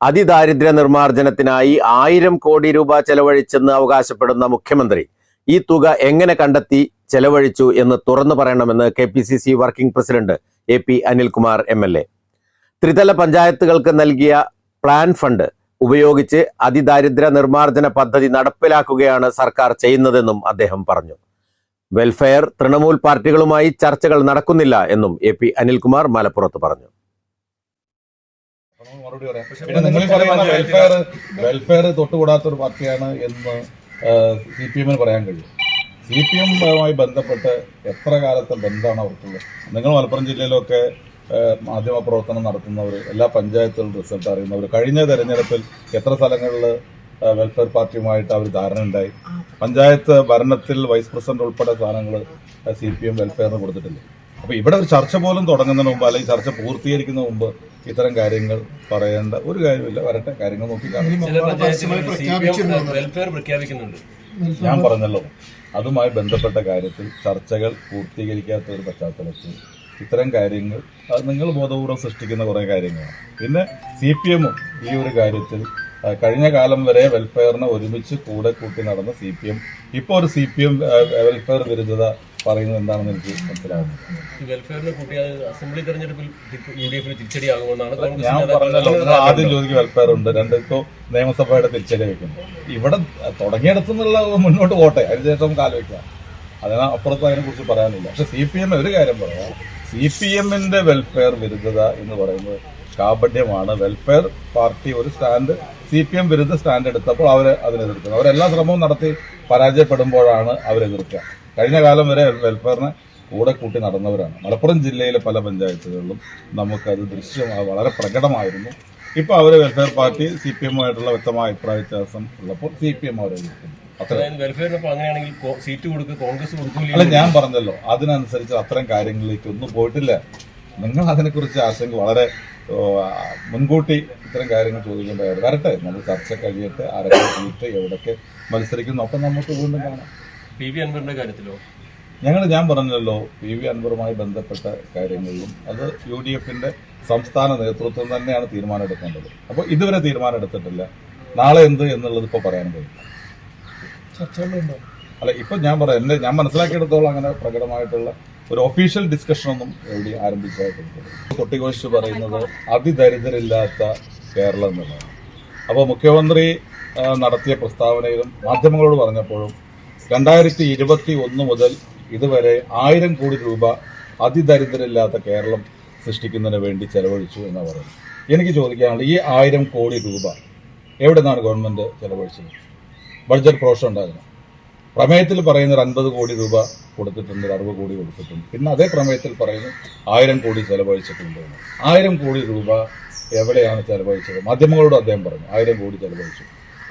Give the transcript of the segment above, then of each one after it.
അതിദാരിദ്ര്യ നിർമ്മാർജനത്തിനായി ആയിരം കോടി രൂപ ചെലവഴിച്ചെന്ന് അവകാശപ്പെടുന്ന മുഖ്യമന്ത്രി ഈ തുക എങ്ങനെ കണ്ടെത്തി ചെലവഴിച്ചു എന്ന് തുറന്നു പറയണമെന്ന് K P C C working president A P Anilkumar M L A. ത്രിതല പഞ്ചായത്തുകൾക്ക് നൽകിയ പ്ലാൻ ഫണ്ട് ഉപയോഗിച്ച് അതിദാരിദ്ര്യ നിർമ്മാർജന പദ്ധതി നടപ്പിലാക്കുകയാണ് സർക്കാർ ചെയ്യുന്നതെന്നും അദ്ദേഹം പറഞ്ഞു. വെൽഫെയർ തൃണമൂൽ പാർട്ടികളുമായി ചർച്ചകൾ നടക്കുന്നില്ല എന്നും എ പി അനിൽകുമാർ മലപ്പുറത്ത് പറഞ്ഞു. മറുപടി പറയാം. പിന്നെ നിങ്ങൾ പറയുന്ന വെൽഫെയർ വെൽഫെയർ തൊട്ടുകൂടാത്ത ഒരു പാർട്ടിയാണ് എന്ന് സി പി എമ്മിന് പറയാൻ കഴിയും. സി പി എമ്മുമായി ബന്ധപ്പെട്ട് എത്ര കാലത്തെ ബന്ധമാണ് അവർക്കുള്ളത്? നിങ്ങൾ മലപ്പുറം ജില്ലയിലൊക്കെ മാധ്യമ പ്രവർത്തനം നടത്തുന്നവർ എല്ലാ പഞ്ചായത്തുകളും റിസൾട്ട് അറിയുന്നവർ. കഴിഞ്ഞ തെരഞ്ഞെടുപ്പിൽ എത്ര സ്ഥലങ്ങളിൽ വെൽഫെയർ പാർട്ടിയുമായിട്ട് അവർ ധാരണ ഉണ്ടായി? പഞ്ചായത്ത് ഭരണത്തിൽ വൈസ് പ്രസിഡന്റ് ഉൾപ്പെടെ സ്ഥാനങ്ങൾ സി പി എം വെൽഫെയറിന് കൊടുത്തിട്ടില്ല അപ്പൊ ഇവിടെ ഒരു ചർച്ച പോലും തുടങ്ങുന്നതിന് മുമ്പ് അല്ലെങ്കിൽ ചർച്ച പൂർത്തീകരിക്കുന്ന മുമ്പ് ഇത്തരം കാര്യങ്ങൾ പറയേണ്ട ഒരു കാര്യമില്ല. വരട്ടെ കാര്യങ്ങൾ നോക്കി കാണും. ചില പഞ്ചായത്തുകളിൽ സി വെൽഫെയർ പ്രഖ്യാപിക്കുന്നുണ്ട്. ഞാൻ പറഞ്ഞല്ലോ അതുമായി ബന്ധപ്പെട്ട കാര്യത്തിൽ ചർച്ചകൾ പൂർത്തീകരിക്കാത്ത ഒരു പശ്ചാത്തലത്തിൽ ഇത്തരം കാര്യങ്ങൾ അത് നിങ്ങൾ ബോധപൂർവം സൃഷ്ടിക്കുന്ന കുറേ കാര്യങ്ങളാണ്. പിന്നെ സി പി എമ്മും ഈ ഒരു കാര്യത്തിൽ കഴിഞ്ഞ കാലം വരെ വെൽഫെയറിനെ ഒരുമിച്ച് കൂടെ കൂട്ടി നടന്ന സി പി എം. ഇപ്പോൾ ഒരു സി പി എം വെൽഫെയർ വിരുദ്ധത പറയുന്നത് എന്താണെന്ന് എനിക്ക് മനസ്സിലാകുന്നു ഈ വെൽഫെയറിനെ കൂട്ടി അത് അസംബ്ലി തെരഞ്ഞെടുപ്പിൽ യു ഡി എഫിന് തിരിച്ചടിയാകുമെന്നാണ് ഞാൻ നേതാക്കൾ പറഞ്ഞല്ലോ നിങ്ങൾ ആദ്യം ചോദിക്കും വെൽഫെയർ ഉണ്ട് രണ്ട് ഇപ്പോ നിയമസഭയുടെ തിരിച്ചടി വെക്കുന്നു ഇവിടെ തുടങ്ങിയിടത്തു നിന്നുള്ള മുന്നോട്ട് പോട്ടെ അതിനുശേഷം നമുക്ക് ആലോചിക്കാം. അതിന് അപ്പുറത്ത് അതിനെ കുറിച്ച് പറയാനില്ല. പക്ഷെ സി പി എം ഒരു കാര്യം പറയാം. സി പി എമ്മിന്റെ വെൽഫെയർ വിരുദ്ധത എന്ന് പറയുന്നത് കാപഡ്യമാണ് വെൽഫെയർ പാർട്ടി ഒരു സ്റ്റാൻഡ് സി പി എം വിരുദ്ധ സ്റ്റാൻഡ് എടുത്തപ്പോൾ അവർ അതിനെതിർക്കുന്നു. അവരെല്ലാ ശ്രമവും നടത്തി പരാജയപ്പെടുമ്പോഴാണ് അവരെതിർക്കുക. കഴിഞ്ഞ കാലം വരെ വെൽഫെയറിനെ കൂടെ കൂട്ടി നടന്നവരാണ്. മലപ്പുറം ജില്ലയിലെ പല പഞ്ചായത്തുകളിലും നമുക്കത് ദൃശ്യം വളരെ പ്രകടമായിരുന്നു. ഇപ്പൊ അവർ വെൽഫെയർ പാർട്ടി സി പി എമ്മുമായിട്ടുള്ള വ്യക്തമായ അഭിപ്രായ വ്യത്യാസം ഉള്ളപ്പോൾ സി പി എം അവരെ അല്ല ഞാൻ പറഞ്ഞല്ലോ അതിനനുസരിച്ച് അത്തരം കാര്യങ്ങളിലേക്ക് ഒന്നും പോയിട്ടില്ല. നിങ്ങൾ അതിനെക്കുറിച്ച് ആശങ്ക വളരെ മുൻകൂട്ടി ഇത്തരം കാര്യങ്ങൾ ചോദിക്കേണ്ടതായിരുന്നു. വരട്ടെ നമ്മൾ ചർച്ച കഴിയട്ടെ ആരൊക്കെ സീറ്റ് എവിടൊക്കെ മത്സരിക്കുന്നു ഒക്കെ നമുക്ക് വീണ്ടും കാണാം. പി വി അൻവറിന്റെ കാര്യത്തിലോ? ഞങ്ങൾ ഞാൻ പറഞ്ഞല്ലോ പി വി അൻവറുമായി ബന്ധപ്പെട്ട കാര്യങ്ങളിലും അത് യു ഡി എഫിന്റെ സംസ്ഥാന നേതൃത്വം തന്നെയാണ് തീരുമാനം എടുക്കേണ്ടത് അപ്പോൾ ഇതുവരെ തീരുമാനം എടുത്തിട്ടില്ല നാളെ എന്ത് എന്നുള്ളത് ഇപ്പോൾ പറയാൻ കഴിയും അല്ല ഇപ്പൊ ഞാൻ പറയാം എന്റെ ഞാൻ മനസ്സിലാക്കിയെടുത്തോളം അങ്ങനെ പ്രകടമായിട്ടുള്ള ഒരു ഒഫീഷ്യൽ ഡിസ്കഷൻ ഒന്നും എവിടെ ആരംഭിച്ചതായിട്ടുണ്ട് കൊട്ടിഘോഷിച്ച് പറയുന്നത് അതിദരിദ്രരില്ലാത്ത കേരളം എന്നുള്ളതാണ് അപ്പോൾ മുഖ്യമന്ത്രി നടത്തിയ പ്രസ്താവനയിലും മാധ്യമങ്ങളോട് പറഞ്ഞപ്പോഴും രണ്ടായിരത്തി ഇരുപത്തി ഒന്ന് മുതൽ ഇതുവരെ ആയിരം കോടി രൂപ അതിദരിദ്രരില്ലാത്ത കേരളം സൃഷ്ടിക്കുന്നതിന് വേണ്ടി ചെലവഴിച്ചു എന്ന് പറയുന്നത്. എനിക്ക് ചോദിക്കാനുള്ളത് ഈ ആയിരം കോടി രൂപ എവിടെ നിന്നാണ് ഗവൺമെന്റ് ചെലവഴിച്ചത്? ബഡ്ജറ്റ് പ്രോഷൻ ഉണ്ടായിരുന്നു. പ്രമേയത്തിൽ പറയുന്ന ഒരു അൻപത് കോടി രൂപ കൊടുത്തിട്ടുണ്ട് അറുപത് കോടി കൊടുത്തിട്ടുണ്ട്. പിന്നെ അതേ പ്രമേയത്തിൽ പറയുന്നു ആയിരം കോടി ചെലവഴിച്ചിട്ടുണ്ട്. ആയിരം കോടി രൂപ എവിടെയാണ് ചെലവഴിച്ചത്? മാധ്യമങ്ങളോട് അദ്ദേഹം പറഞ്ഞു ആയിരം കോടി ചെലവഴിച്ചു.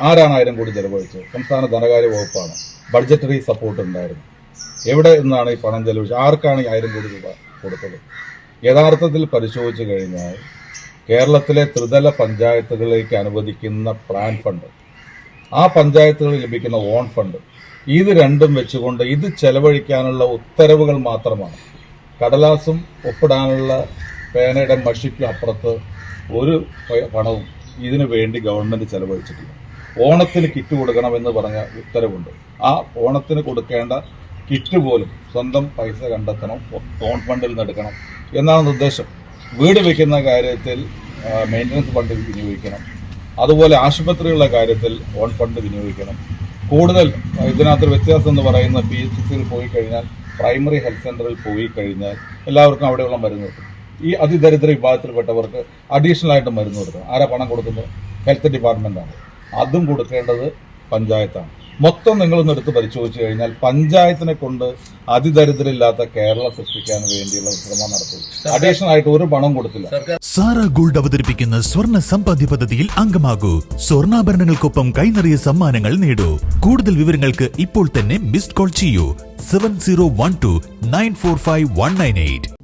ആരാണ് ആയിരം കോടി ചെലവഴിച്ചത്? സംസ്ഥാന ധനകാര്യ വകുപ്പാണ്. ബഡ്ജറ്ററി സപ്പോർട്ട് ഉണ്ടായിരുന്നു. എവിടെ നിന്നാണ് ഈ പണം ചെലവഴിച്ചത്? ആർക്കാണ് ഈ ആയിരം കോടി രൂപ കൊടുത്തത്? യഥാർത്ഥത്തിൽ പരിശോധിച്ചു കഴിഞ്ഞാൽ കേരളത്തിലെ ത്രിതല പഞ്ചായത്തുകളിലേക്ക് അനുവദിക്കുന്ന പ്ലാൻ ഫണ്ട് ആ പഞ്ചായത്തുകളിൽ ലഭിക്കുന്ന ഓൺ ഫണ്ട് ഇത് രണ്ടും വെച്ചുകൊണ്ട് ഇത് ചെലവഴിക്കാനുള്ള ഉത്തരവുകൾ മാത്രമാണ്. കടലാസും ഒപ്പിടാനുള്ള പേനയുടെ മഷിക്കും അപ്പുറത്ത് ഒരു പണവും ഇതിനു വേണ്ടി ഗവൺമെന്റ് ചെലവഴിച്ചിട്ടില്ല. ഓണത്തിന് കിറ്റ് കൊടുക്കണമെന്ന് പറഞ്ഞ ഉത്തരവുണ്ട്. ആ ഓണത്തിന് കൊടുക്കേണ്ട കിറ്റ് പോലും സ്വന്തം പൈസ കണ്ടെത്തണം ഓൺ ഫണ്ടിൽ നിന്ന് എടുക്കണം എന്നാണ് നിർദ്ദേശം. വീട് വയ്ക്കുന്ന കാര്യത്തിൽ മെയിന്റനൻസ് ഫണ്ട് വിനിയോഗിക്കണം. അതുപോലെ ആശുപത്രികളുടെ കാര്യത്തിൽ ഓൺ ഫണ്ട് വിനിയോഗിക്കണം. കൂടുതൽ ഇതിനകത്തൊരു വ്യത്യാസം എന്ന് പറയുന്ന പി എച്ച് സിയിൽ പോയി കഴിഞ്ഞാൽ പ്രൈമറി ഹെൽത്ത് സെന്ററിൽ പോയി കഴിഞ്ഞാൽ എല്ലാവർക്കും അവിടെയുള്ള മരുന്ന് കിട്ടും. ഈ അതിദരിദ്ര വിഭാഗത്തിൽപ്പെട്ടവർക്ക് അഡീഷണൽ ആയിട്ട് മരുന്ന് കൊടുക്കണം. ആരാ പണം കൊടുക്കുന്നത്? ഹെൽത്ത് ഡിപ്പാർട്ട്മെന്റാണ് അതും കൊടുക്കേണ്ടത് പഞ്ചായത്താണ്. മൊത്തം നിങ്ങളൊന്ന് എടുത്ത് പരിശോധിച്ചു കഴിഞ്ഞാൽ പഞ്ചായത്തിനെ കൊണ്ട് അതിദരിദ്രമില്ലാത്ത കേരളം സൃഷ്ടിക്കാൻ വേണ്ടിയുള്ള ശ്രമം നടത്തി. അഡീഷണൽ ആയിട്ട് ഒരു പണം കൊടുത്തില്ല. സാറ ഗോൾഡ് അവതരിപ്പിക്കുന്ന സ്വർണ സമ്പാദ്യ പദ്ധതിയിൽ അംഗമാകൂ. സ്വർണാഭരണങ്ങൾക്കൊപ്പം കൈനിറിയ സമ്മാനങ്ങൾ നേടൂ. കൂടുതൽ വിവരങ്ങൾക്ക് ഇപ്പോൾ തന്നെ മിസ്ഡ് കോൾ ചെയ്യൂ. Seven zero one two nine four five one nine eight.